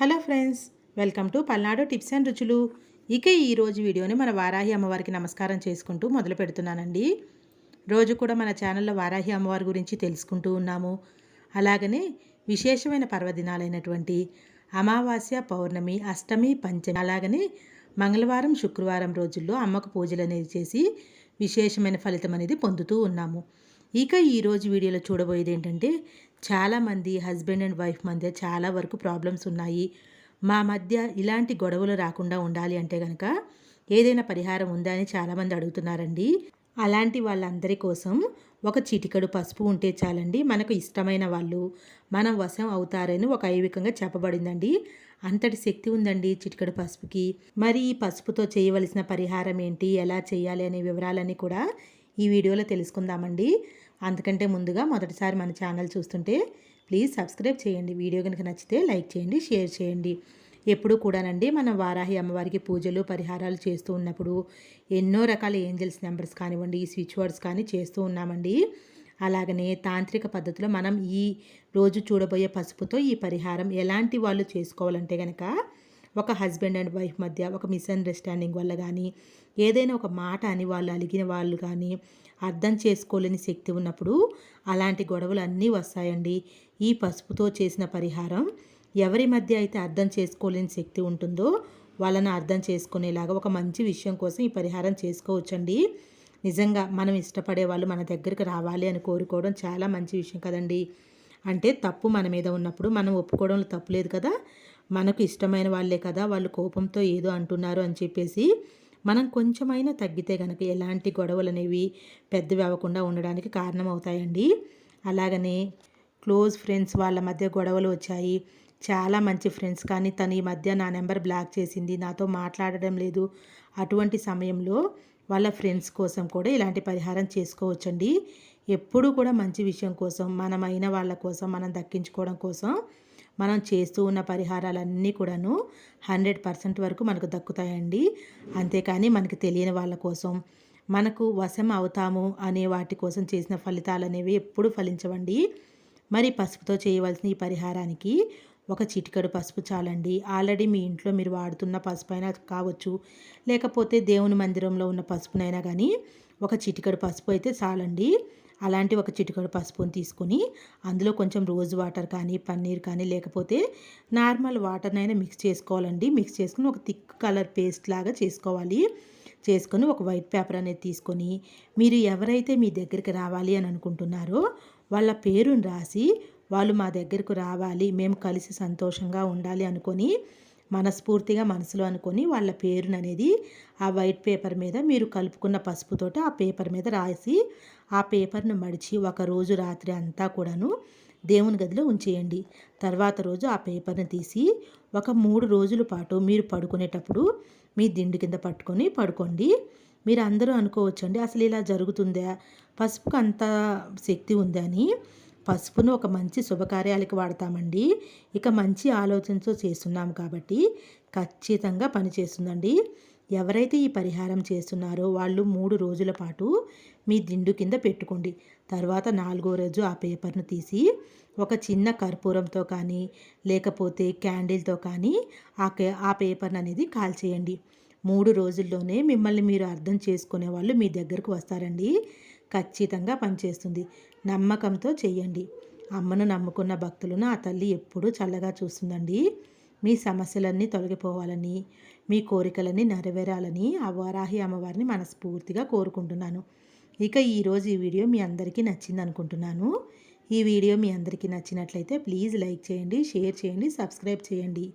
Hello friends welcome to Palnadu tips and రుచులు. ఇక ఈరోజు వీడియోని మన వారాహి అమ్మవారికి నమస్కారం చేసుకుంటూ మొదలు పెడుతున్నానండి. రోజు కూడా మన ఛానల్లో వారాహి అమ్మవారి గురించి తెలుసుకుంటూ ఉన్నాము. అలాగనే విశేషమైన పర్వదినాలైనటువంటి అమావాస్య పౌర్ణమి అష్టమి పంచమి అలాగనే మంగళవారం శుక్రవారం రోజుల్లో అమ్మకు పూజలు అనేది చేసి విశేషమైన ఫలితం అనేది పొందుతూ ఉన్నాము. ఇక ఈరోజు వీడియోలో చూడబోయేది ఏంటంటే చాలామంది హస్బెండ్ అండ్ వైఫ్ మధ్య చాలా వరకు ప్రాబ్లమ్స్ ఉన్నాయి. మా మధ్య ఇలాంటి గొడవలు రాకుండా ఉండాలి అంటే కనుక ఏదైనా పరిహారం ఉందా అని చాలామంది అడుగుతున్నారండి. అలాంటి వాళ్ళందరి కోసం ఒక చిటికడు పసుపు ఉంటే చాలండి. మనకు ఇష్టమైన వాళ్ళు మనం వశం అవుతారని ఒక ఐవికంగా చెప్పబడిందండి. అంతటి శక్తి ఉందండి చిటికడు పసుపుకి. మరి ఈ పసుపుతో చేయవలసిన పరిహారం ఏంటి? ఎలా చేయాలి? అనే వివరాలన్నీ కూడా ఈ వీడియోలో తెలుసుకుందామండి. అందుకంటే ముందుగా మొదటిసారి మన ఛానల్ చూస్తుంటే ప్లీజ్ సబ్స్క్రైబ్ చేయండి. వీడియో కనుక నచ్చితే లైక్ చేయండి షేర్ చేయండి. ఎప్పుడు కూడానండి మనం వారాహి అమ్మవారికి పూజలు పరిహారాలు చేస్తూ ఉన్నప్పుడు ఎన్నో రకాల ఏంజల్స్ నెంబర్స్ కానివ్వండి స్విచ్ వర్డ్స్ కానీ చేస్తూ ఉన్నామండి. అలాగనే తాంత్రిక పద్ధతిలో మనం ఈ రోజు చూడబోయే పసుపుతో ఈ పరిహారం ఎలాంటి వాళ్ళు చేసుకోవాలంటే కనుక ఒక హస్బెండ్ అండ్ వైఫ్ మధ్య ఒక మిస్అండర్స్టాండింగ్ వల్ల కానీ ఏదైనా ఒక మాట అని వాళ్ళు అలిగిన వాళ్ళు కానీ అర్థం చేసుకోలేని శక్తి ఉన్నప్పుడు అలాంటి గొడవలు అన్నీ వస్తాయండి. ఈ పసుపుతో చేసిన పరిహారం ఎవరి మధ్య అయితే అర్థం చేసుకోలేని శక్తి ఉంటుందో వాళ్ళని అర్థం చేసుకునేలాగా ఒక మంచి విషయం కోసం ఈ పరిహారం చేసుకోవచ్చండి. నిజంగా మనం ఇష్టపడే వాళ్ళు మన దగ్గరికి రావాలి అని కోరుకోవడం చాలా మంచి విషయం కదండి. అంటే తప్పు మన మీద ఉన్నప్పుడు మనం ఒప్పుకోవడంలో తప్పు లేదు కదా? మనకు ఇష్టమైన వాళ్ళే కదా వాళ్ళు కోపంతో ఏదో అంటున్నారు అని చెప్పేసి మనం కొంచెమైనా తగ్గితే కనుక ఎలాంటి గొడవలు అనేవి పెద్దవి అవ్వకుండా ఉండడానికి కారణమవుతాయండి. అలాగనే క్లోజ్ ఫ్రెండ్స్ వాళ్ళ మధ్య గొడవలు వచ్చాయి. చాలా మంచి ఫ్రెండ్స్ కానీ తను ఈ మధ్య నా నెంబర్ బ్లాక్ చేసింది నాతో మాట్లాడడం లేదు. అటువంటి సమయంలో వాళ్ళ ఫ్రెండ్స్ కోసం కూడా ఇలాంటి పరిహారం చేసుకోవచ్చండి. ఎప్పుడూ కూడా మంచి విషయం కోసం మనమైన వాళ్ళ కోసం మనం దక్కించుకోవడం కోసం మనం చేస్తూ ఉన్న పరిహారాలన్నీ కూడాను హండ్రెడ్ పర్సెంట్ వరకు మనకు దక్కుతాయండి. అంతేకాని మనకి తెలియని వాళ్ళ కోసం మనకు వశం అవుతాము అనే వాటి కోసం చేసిన ఫలితాలు అనేవి ఎప్పుడు ఫలించవండి. మరి పసుపుతో చేయవలసిన ఈ పరిహారానికి ఒక చిటికడు పసుపు చాలండి. ఆల్రెడీ మీ ఇంట్లో మీరు వాడుతున్న పసుపు అయినా కావచ్చు లేకపోతే దేవుని మందిరంలో ఉన్న పసుపునైనా కానీ ఒక చిటికడు పసుపు అయితే చాలండి. అలాంటి ఒక చిటికడు పసుపుని తీసుకొని అందులో కొంచెం రోజ్ వాటర్ కానీ పన్నీర్ కానీ లేకపోతే నార్మల్ వాటర్నైనా మిక్స్ చేసుకోవాలండి. మిక్స్ చేసుకుని ఒక థిక్ కలర్ పేస్ట్ లాగా చేసుకోవాలి. చేసుకొని ఒక వైట్ పేపర్ అనేది తీసుకొని మీరు ఎవరైతే మీ దగ్గరికి రావాలి అని అనుకుంటున్నారో వాళ్ళ పేరుని రాసి వాళ్ళు మా దగ్గరకు రావాలి మేము కలిసి సంతోషంగా ఉండాలి అనుకొని మనస్ఫూర్తిగా మనసులో అనుకొని వాళ్ళ పేరును అనేది ఆ వైట్ పేపర్ మీద మీరు కలుపుకున్న పసుపుతోటి ఆ పేపర్ మీద రాసి ఆ పేపర్ను మడిచి ఒక రోజు రాత్రి అంతా కూడాను దేవుని గదిలో ఉంచేయండి. తర్వాత రోజు ఆ పేపర్ని తీసి ఒక మూడు రోజుల పాటు మీరు పడుకునేటప్పుడు మీ దిండు కింద పట్టుకొని పడుకోండి. మీరు అందరూ అనుకోవచ్చండి అసలు ఇలా జరుగుతుందా? పసుపుకు అంత శక్తి ఉందని పసుపును ఒక మంచి శుభకార్యాలకు వాడతామండి. ఇక మంచి ఆలోచనతో చేస్తున్నాం కాబట్టి ఖచ్చితంగా పనిచేస్తుందండి ఎవరైతే ఈ పరిహారం చేస్తున్నారో వాళ్ళు మూడు రోజుల పాటు మీ దిండు కింద పెట్టుకోండి. తర్వాత నాలుగో రోజు ఆ పేపర్ను తీసి ఒక చిన్న కర్పూరంతో కానీ లేకపోతే క్యాండిల్తో కానీ ఆ ఆ పేపర్ని అనేది కాల్చేయండి. మూడు రోజుల్లోనే మిమ్మల్ని మీరు అర్థం చేసుకునే వాళ్ళు మీ దగ్గరకు వస్తారండి. ఖచ్చితంగా పనిచేస్తుంది నమ్మకంతో చేయండి అమ్మను నమ్ముకున్న భక్తులను ఆ తల్లి ఎప్పుడూ చల్లగా చూస్తుందండి. మీ సమస్యలన్నీ తొలగిపోవాలని మీ కోరికలన్నీ నెరవేరాలని ఆ వారాహి అమ్మవారిని మనస్ఫూర్తిగా కోరుకుంటున్నాను. ఇక ఈరోజు ఈ వీడియో మీ అందరికీ నచ్చింది అనుకుంటున్నాను. ఈ వీడియో మీ అందరికీ నచ్చినట్లయితే ప్లీజ్ లైక్ చేయండి షేర్ చేయండి సబ్స్క్రైబ్ చేయండి.